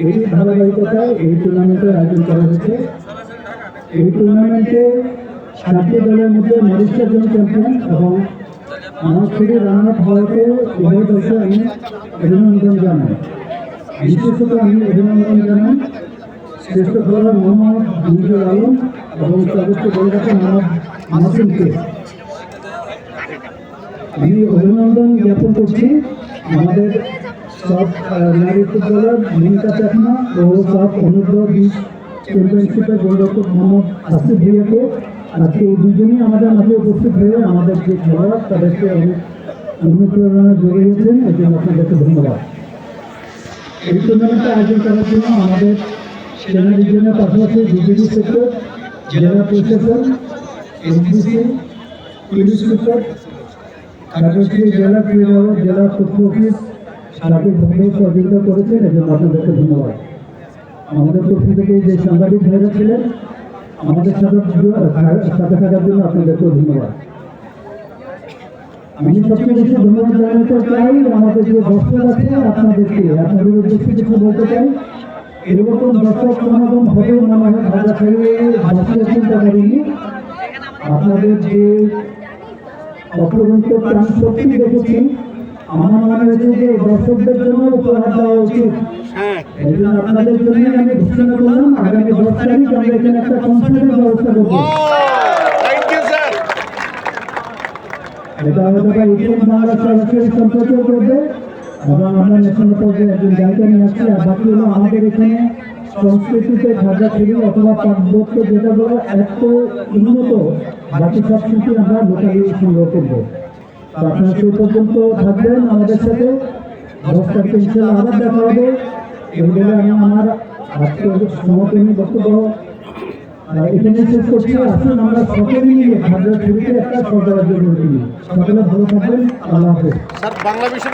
এই ধারাবাহিকতায় এই টুর্নামেন্টের আয়োজন করা হয়েছে এই টুর্নামেন্টে সাতটি দলের মধ্যে মরিশিয়াস জন চ্যাম্পিয়ন এবং আমার থেকে রানার হওয়াতে উভয় দলকে আমি অভিনন্দন জানাই বিশেষত আমি অভিনন্দন জানাই শ্রেষ্ঠ খেলোয়াড় মোহাম্মদ হামিদুল আলম এবং সর্বোচ্চ গোলদাতা মোহাম্মদ মাসুমকে আমি অভিনন্দন জ্ঞাপন করছি আমাদের আহ, নারী ফুটবলার মিনিকা চাকমা ও সব অনুগ্র বিশ চ্যাম্পিয়নশিপের গোলরক্ষক মোহাম্মদ আসিফ ভুইয়াকে। আজকে এই দুজনই আমাদের মাঝে উপস্থিত হয়ে আমাদের যে খেলোয়াড় তাদেরকে অনেক অনুপ্রেরণা জড়িয়েছেন এই জন্য আপনাদেরকে ধন্যবাদ। এই টুর্নামেন্টে আয়োজন করার জন্য আমাদের সেনা রিজনের পাশাপাশি বিজেপি সেক্টর জেলা প্রশাসন এনসিসি পুলিশ সুপার খাগড়াছড়ি জেলা ক্রীড়া জেলা তথ্য অফিস সার্বিকভাবে সহযোগিতা করেছেন, এজন্য আপনাদেরকে ধন্যবাদ। আমাদের পক্ষ থেকে যে সাংবাদিক ভাইরা ছিলেন, আমাদের সাথে সাথে থাকার জন্য আপনাদেরকেও ধন্যবাদ। আমি সবচেয়ে বেশি ধন্যবাদ জানাতে চাই আমাদের যে দর্শক আছে আপনাদেরকে। আপনাদের উদ্দেশ্যে কিছু বলতে চাই। এরকম দর্শক সমাগম হবে মনে হয় ভাষা ছেড়ে ভাষা চিন্তা করিনি। আপনাদের যে অপরন্ত প্রাণ শক্তি দেখেছি আমার মনে হয়েছে যে দর্শকদের জন্য উপহার দেওয়া উচিত। এই জন্য আপনাদের জন্য আমি ঘোষণা করলাম আগামী দশ তারিখ আমরা এখানে একটা কনসার্টের ব্যবস্থা করব। এটা এবং আমরা ন্যাশনাল পর্যায়ে একজন গায়িকা নিয়ে আসছি আর বাকি হলো আমাদের এখানে সংস্কৃতিতে খাজা ছিল অথবা পার্বত্য যেটা বলে এত উন্নত বাকি সব কিছু আমরা লোকালি সংগ্রহ করব। তো আপনারা সেই পর্যন্ত থাকবেন আমাদের সাথে। দশ তারিখে আবার দেখা হবে। এই আমি আমার আজকে সমাপনী বক্তব্য এখানে শেষ করছি। আসুন আমরা সকলে মিলে খাদ্য ছবিতে একটা সরকারের জন্য সকলে ভালো থাকবেন। আল্লাহ হাফেজ।